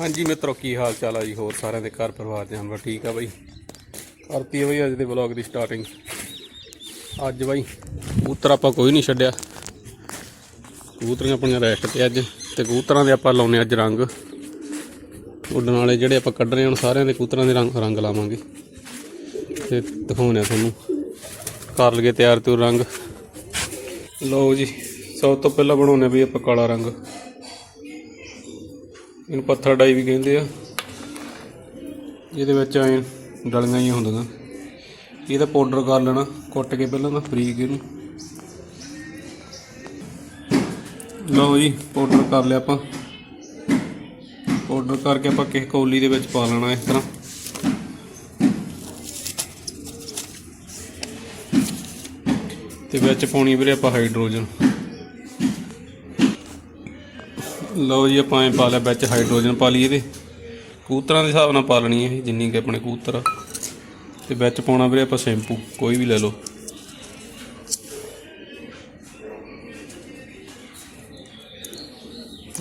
ਹਾਂਜੀ ਮਿੱਤਰੋ, ਕੀ ਹਾਲ ਚਾਲ ਆ ਜੀ? ਹੋਰ ਸਾਰਿਆਂ ਦੇ ਘਰ ਪਰਿਵਾਰ ਦੇ ਹਮਰਾ ਠੀਕ ਆ ਬਾਈ? ਕਰਤੀ ਆ ਬਾਈ, ਅੱਜ ਦੇ ਵਲੌਗ ਦੀ ਸਟਾਰਟਿੰਗ ਅੱਜ ਬਾਈ, ਕਬੂਤਰ ਆਪਾਂ ਕੋਈ ਨਹੀਂ ਛੱਡਿਆ। ਕਬੂਤਰੀਆਂ ਆਪਣੀਆਂ ਰੈਸਟ ਤੇ ਅੱਜ, ਤੇ ਕਬੂਤਰਾਂ ਦੇ ਆਪਾਂ ਲਾਉਨੇ ਅੱਜ ਰੰਗ। ਉੱਡਣ ਵਾਲੇ ਜਿਹੜੇ ਆਪਾਂ ਕੱਢ ਰਹੇ ਹਾਂ ਸਾਰਿਆਂ ਦੇ ਕਬੂਤਰਾਂ ਦੇ ਰੰਗ ਰੰਗ ਲਾਵਾਂਗੇ। ਤੇ ਦਿਖਾਉਣੇ ਆ ਤੁਹਾਨੂੰ। ਕਰ ਲਗੇ ਤਿਆਰ ਤੇ ਰੰਗ। ਲਓ ਜੀ, ਸਭ ਤੋਂ ਪਹਿਲਾਂ ਬਣਾਉਣੇ ਵੀ ਆਪਾਂ ਕਾਲਾ ਰੰਗ। ਇਹਨੂੰ ਪੱਥਰ ਡਾਈ ਵੀ ਕਹਿੰਦੇ ਆ। ਇਹਦੇ ਵਿੱਚ ਐ ਡਲੀਆਂ ਹੀ ਹੁੰਦੀਆਂ। ਇਹਦਾ ਪਾਊਡਰ ਕਰ ਲੈਣਾ, ਕੁੱਟ ਕੇ ਪਹਿਲਾਂ ਤਾਂ ਫਰੀਕ ਇਹਨੂੰ। ਲਓ ਜੀ, ਪਾਊਡਰ ਕਰ ਲਿਆ ਆਪਾਂ। ਪਾਊਡਰ ਕਰਕੇ ਆਪਾਂ ਕਿਸੇ ਕੌਲੀ ਦੇ ਵਿੱਚ ਪਾ ਲੈਣਾ ਇਸ ਤਰ੍ਹਾਂ। ਤੇ ਵਿੱਚ ਪਾਉਣੀ ਵੀਰੇ ਆਪਾਂ ਹਾਈਡਰੋਜਨ। ਲਓ ਜੀ, ਆਪਾਂ ਐ ਪਾ ਲਿਆ ਵਿੱਚ ਹਾਈਡਰੋਜਨ ਪਾ ਲਈ ਇਹਦੇ। ਕੂਤਰਾਂ ਦੇ ਹਿਸਾਬ ਨਾਲ ਪਾ ਲੈਣੀ ਹੈ ਜਿੰਨੀ ਕਿ ਆਪਣੇ ਕੂਤਰ ਆ। ਤੇ ਵਿੱਚ ਪਾਉਣਾ ਵੀਰੇ ਆਪਾਂ ਸ਼ੈਂਪੂ, ਕੋਈ ਵੀ ਲੈ ਲਓ।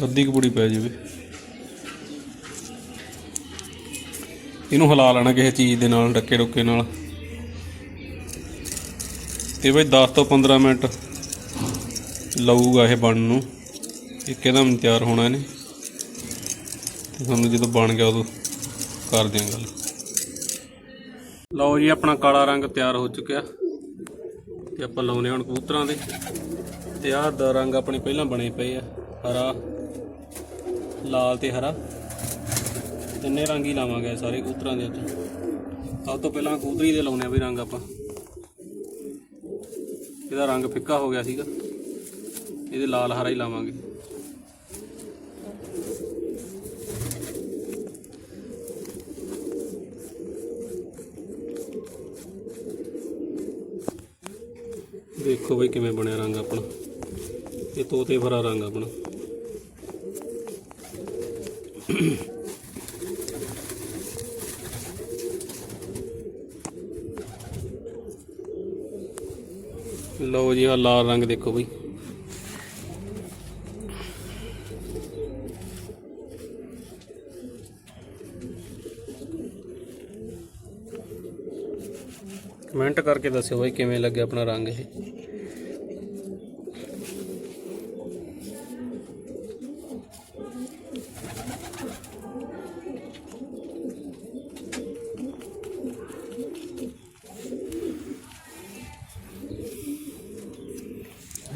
ਅੱਧੀ ਕਪੂੜੀ ਪੈ ਜਾਵੇ। ਇਹਨੂੰ ਹਿਲਾ ਲੈਣਾ ਕਿਸੇ ਚੀਜ਼ ਦੇ ਨਾਲ, ਡੱਕੇ ਡੁੱਕੇ ਨਾਲ। ਤੇ ਬਈ 10 ਤੋਂ 15 ਮਿੰਟ ਲਊਗਾ ਇਹ ਬਣਨ ਨੂੰ। ਇੱਕਦਮ ਤਿਆਰ ਹੋਣਾ ਇਹਨੇ? ਤੇ ਤੁਹਾਨੂੰ ਜਦੋਂ ਬਣ ਗਿਆ ਉਦੋਂ ਕਰ ਹਾਂ ਗੱਲ। ਲਓ ਜੀ, ਆਪਣਾ ਕਾਲਾ ਰੰਗ ਤਿਆਰ ਹੋ ਚੁੱਕਿਆ। ਤੇ ਆਪਾਂ ਲਾਉਨੇ ਹੁਣ ਕਬੂਤਰਾਂ ਦੇ। ਤੇ ਆਹ ਦਾ ਰੰਗ ਆਪਣੇ ਪਹਿਲਾਂ ਬਣੇ ਪਏ ਆ, ਹਰਾ, ਲਾਲ ਤੇ ਹਰਾ। ਤਿੰਨੇ ਰੰਗ ਹੀ ਲਾਵਾਂਗੇ ਸਾਰੇ ਕਬੂਤਰਾਂ ਦੇ ਅੱਜ ਸਭ ਤੋਂ ਪਹਿਲਾਂ ਕਬੂਤਰੀ ਦੇ ਲਾਉਨੇ ਆ ਵੀ ਰੰਗ ਆਪਾਂ। ਇਹਦਾ ਰੰਗ ਫਿੱਕਾ ਹੋ ਗਿਆ ਸੀਗਾ। ਇਹਦੇ ਲਾਲ, ਹਰਾ ਹੀ ਲਾਵਾਂਗੇ। ਦੇਖੋ ਬਈ ਕਿਵੇਂ ਬਣਿਆ ਰੰਗ ਆਪਣਾ। ਇਹ ਤੋਤੇ ਭਰਾ ਰੰਗ ਆਪਣਾ। ਲਓ ਜੀ ਆ ਲਾਲ ਰੰਗ ਦੇਖੋ ਬਈ। ਕਮੈਂਟ ਕਰਕੇ ਦੱਸਿਓ ਬਈ ਕਿਵੇਂ ਲੱਗਿਆ ਆਪਣਾ ਰੰਗ ਇਹ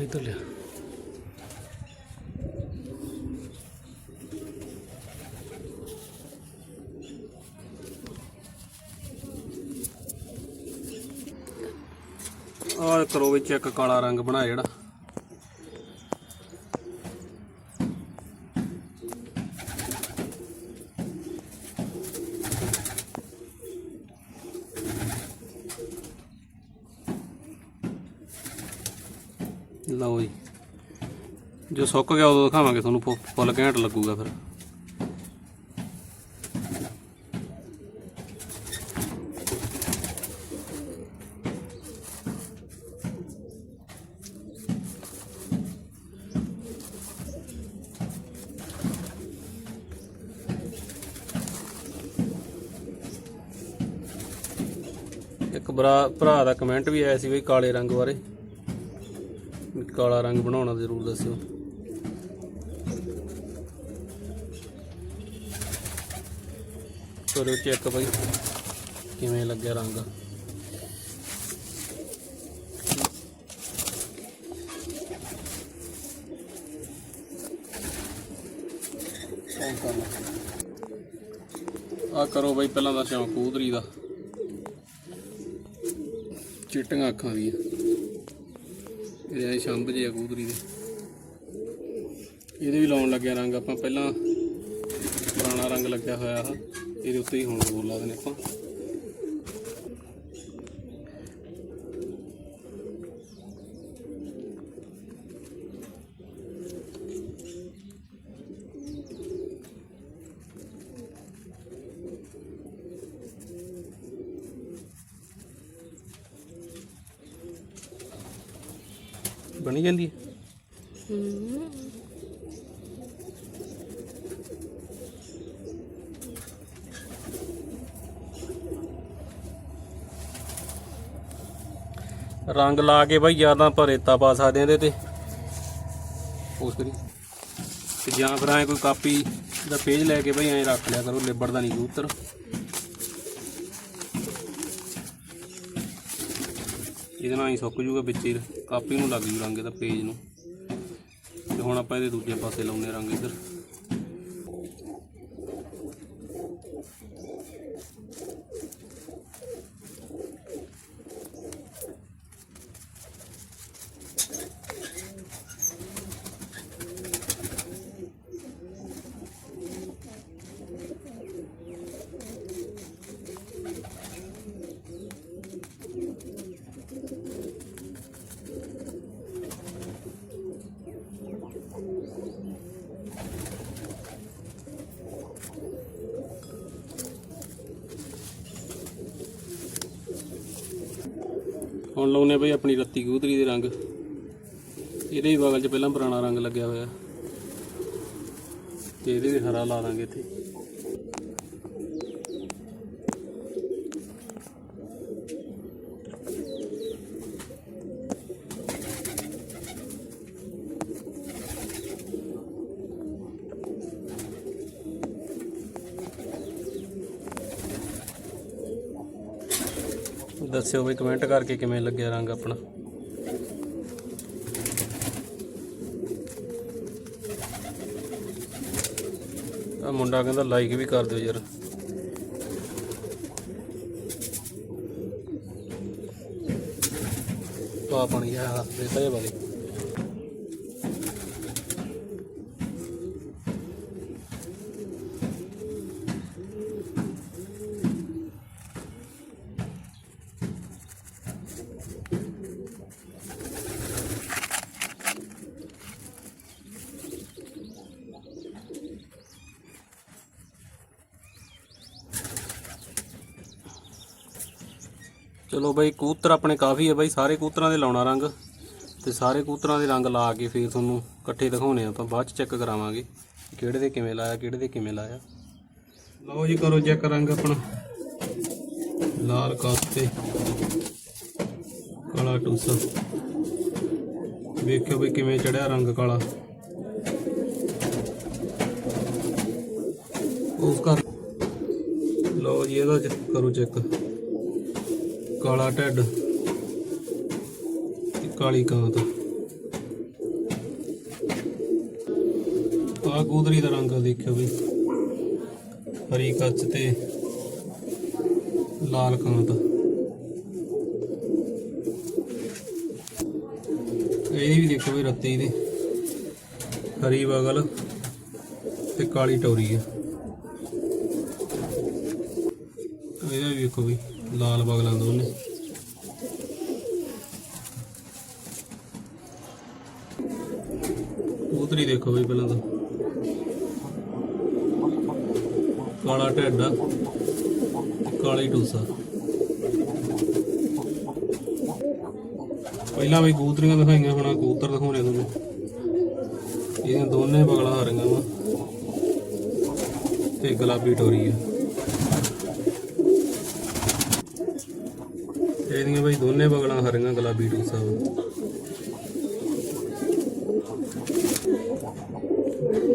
ਇੱਧਰ ਲਿਆ ਆਹ ਕਰੋ ਵਿੱਚ ਇੱਕ ਕਾਲਾ ਰੰਗ ਬਣਾ ਜਿਹੜਾ। ਲਓ ਜੀ। ਜੋ ਸੁੱਕ ਗਿਆ ਉਦੋਂ ਦਿਖਾਵਾਂਗੇ ਤੁਹਾਨੂੰ, ਫੁੱਲ ਘੈਂਟ ਲੱਗੂਗਾ ਫਿਰ। ਭਰਾ ਭਰਾ ਦਾ ਕਮੈਂਟ ਵੀ ਆਇਆ ਸੀ ਬਈ ਕਾਲੇ ਰੰਗ ਬਾਰੇ। ਕਾਲਾ ਰੰਗ ਬਣਾਉਣਾ ਜ਼ਰੂਰ ਦੱਸਿਓ। ਕਰੋ ਚੈੱਕ ਬਈ, ਕਿਵੇਂ ਲੱਗਿਆ ਰੰਗ। ਆ ਕਰੋ ਬਈ ਪਹਿਲਾਂ ਦਾ ਸ਼ੌਂਕ ਕੂਦਰੀ ਦਾ। ਚਿੱਟੀਆਂ ਅੱਖਾਂ ਦੀਆਂ। ਇਹਦੇ ਐ ਸ਼ੰਭ ਜੇ ਆ ਕਬੂਤਰੀ ਦੇ। ਇਹਦੇ ਵੀ ਲਾਉਣ ਲੱਗਿਆ ਰੰਗ। ਆਪਾਂ ਪਹਿਲਾਂ ਪੁਰਾਣਾ ਰੰਗ ਲੱਗਿਆ ਹੋਇਆ ਆ। ਇਹਦੇ ਉੱਤੇ ਹੀ ਹੁਣ ਹੋਰ ਦੇ ਨੇ ਆਪਾਂ। ਬਣੀ ਜਾਂਦੀ ਹੈ। ਰੰਗ ਲਾ ਕੇ ਭਾਈ ਜਾਂ ਤਾਂ ਰੇਤਾ ਪਾ ਸਕਦੇ ਆ ਇਹਦੇ ਤੇ। ਉਸ ਕਰੀ। ਤੇ ਜਾਂ ਫਿਰ ਐ ਕੋਈ ਕਾਪੀ ਦਾ ਪੇਜ ਲੈ ਕੇ ਭਾਈ ਐ ਰੱਖ ਲਿਆ ਕਰੋ ਲੇਬਰ ਦਾ ਨਹੀਂ ਕਬੂਤਰ ਇਹਦੇ ਨਾਲ ਹੀ ਸੁੱਕ ਜੂਗਾ ਵਿੱਚ ਹੀ, ਕਾਪੀ ਨੂੰ ਲੱਗ ਜੂ ਰੰਗ ਇਹਦਾ, ਪੇਜ ਨੂੰ। ਤੇ ਹੁਣ ਆਪਾਂ ਇਹਦੇ ਦੂਜੇ ਪਾਸੇ ਲਾਉਨੇ ਰੰਗ ਇੱਧਰ। ਹੁਣ ਲਾਉਨੇ ਬਈ ਆਪਣੀ ਰੱਤੀ ਕਬੂਤਰੀ ਦੇ ਰੰਗ। ਇਹਦੇ ਹੀ ਬਗਲ 'ਚ ਪਹਿਲਾਂ ਪੁਰਾਣਾ ਰੰਗ ਲੱਗਿਆ ਹੋਇਆ। ਤੇ ਇਹਦੇ ਵੀ ਹਰਾ ਲਾ ਦਾਂਗੇ ਇੱਥੇ। ਦੱਸਿਓ ਵੀ ਕਮੈਂਟ ਕਰਕੇ ਕਿਵੇਂ ਲੱਗਿਆ ਰੰਗ ਆਪਣਾ। ਆ ਮੁੰਡਾ ਕਹਿੰਦਾ ਲਾਈਕ ਵੀ ਕਰ ਦਿਓ ਯਾਰ। ਪਾ ਪਾਣੀ ਆ ਰੇਤਾ ਜਿਹਾ ਵਾਲੇ। ਚਲੋ ਬਈ ਕੂਤਰ ਆਪਣੇ ਕਾਫੀ ਆ ਬਾਈ, ਸਾਰੇ ਕੂਤਰਾਂ ਦੇ ਲਾਉਣਾ ਰੰਗ ਤੇ ਸਾਰੇ ਕੂਤਰਾਂ ਦੇ ਰੰਗ ਲਾ ਕੇ ਫਿਰ ਤੁਹਾਨੂੰ ਇਕੱਠੇ ਦਿਖਾਉਣੇ ਆਪਾਂ ਬਾਅਦ ਚ ਚੈੱਕ ਕਰਾਵਾਂਗੇ ਕਿਹੜੇ ਦੇ ਕਿਵੇਂ ਲਾਇਆ, ਕਿਹੜੇ ਦੇ ਕਿਵੇਂ ਲਾਇਆ। ਲਓ ਜੀ ਕਰੋ ਚੈੱਕ ਰੰਗ ਆਪਣਾ। ਲਾਲ ਕਾਸਤੇ ਕਾਲਾ ਟੂਸਾ। ਵੇਖਿਓ ਬਈ ਕਿਵੇਂ ਚੜਿਆ ਰੰਗ ਕਾਲਾ। ਉਸ ਕਰ ਲਓ ਜੀ ਇਹਦਾ ਚ- ਕਰੋ ਚੈੱਕ ਕਾਲਾ ਢੱਡ। ਤੇ ਕਾਲੀ ਕਾਂਤ। ਆ ਗੋਦਰੀ ਦਾ ਰੰਗ ਦੇਖਿਓ ਬਈ ਹਰੀ ਕੱਚ ਤੇ ਲਾਲ ਕਾਂਤ। ਇਹਦੀ ਵੀ ਦੇਖੋ ਬਈ ਰੱਤੀ ਦੀ। ਹਰੀ ਬਗਲ ਤੇ ਕਾਲੀ ਟੌਰੀ ਹੈ ਇਹਦਾ ਵੀ ਵੇਖੋ ਬਈ ਲਾਲ ਬਗਲਾਂ ਦੋਨੇ ਕਬੂਤਰੀ ਦੇਖੋ ਬਈ ਪਹਿਲਾਂ ਤਾਂ। ਕਾਲਾ ਢੱਡਾ ਤੇ ਕਾਲੀ ਟੂਸਾ। ਪਹਿਲਾਂ ਵੀ ਕਬੂਤਰੀਆਂ ਦਿਖਾਈਆਂ, ਹੁਣ ਆਹ ਕਬੂਤਰ ਦਿਖਾਉਣੇ ਤੁਹਾਨੂੰ। ਇਹ ਦੋਨੇ ਬਗਲਾਂ ਹਰੀਆਂ ਵਾ। ਤੇ ਗੁਲਾਬੀ ਟੋਰੀ ਆ। ਇਹਦੀਆਂ ਬਈ ਦੋਨੇ ਬਗਲਾਂ ਹਰੀਆਂ ਗੁਲਾਬੀ ਟੂਸਾ ਵਾ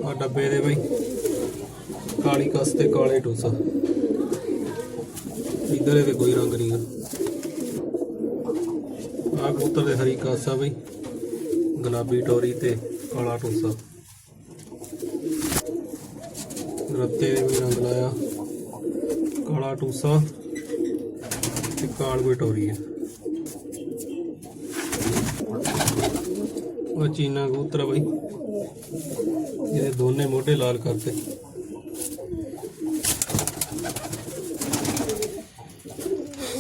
ਆ ਡੱਬੇ ਦੇ ਬਈ, ਕਾਲੀ ਕਸ ਤੇ ਕਾਲੇ ਟੂਸਾ ਇਧਰ ਇਹਦੇ ਕੋਈ ਰੰਗ ਨਹੀਂ ਆ। ਆ ਕਬੂਤਰ ਦੇ ਹਰੀ ਕਾਸਾ ਬਈ, ਗੁਲਾਬੀ ਟੋਰੀ ਤੇ ਕਾਲਾ ਟੋਸਾ ਰੱਤੇ ਦੇ ਵੀ ਰੰਗ ਲਾਇਆ, ਕਾਲਾ ਟੂਸਾ ਤੇ ਕਾਲ ਕੋਈ ਟੋਰੀ ਹੈ। ਉਹ ਚੀਨਾ ਕਬੂਤਰ ਆ ਬਈ। ਇਹਦੇ ਦੋਨੇ ਮੋਢੇ ਲਾਲ ਕਰਤੇ।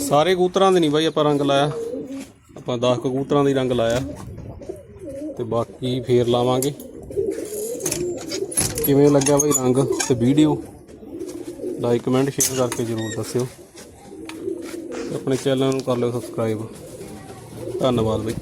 ਸਾਰੇ ਕਬੂਤਰਾਂ ਦੇ ਨਹੀਂ ਬਾਈ ਆਪਾਂ ਰੰਗ ਲਾਇਆ। ਆਪਾਂ 10 ਕਬੂਤਰਾਂ ਦੇ ਰੰਗ ਲਾਇਆ। ਤੇ ਬਾਕੀ ਫੇਰ ਲਾਵਾਂਗੇ। ਕਿਵੇਂ ਲੱਗਿਆ ਬਾਈ ਰੰਗ ਤੇ ਵੀਡੀਓ? ਲਾਈਕ ਕਮੈਂਟ ਸ਼ੇਅਰ ਕਰਕੇ ਜਰੂਰ ਦੱਸਿਓ। ਆਪਣੇ ਚੈਨਲ ਨੂੰ ਕਰ ਲਿਓ ਸਬਸਕ੍ਰਾਈਬ। ਧੰਨਵਾਦ ਬਾਈ।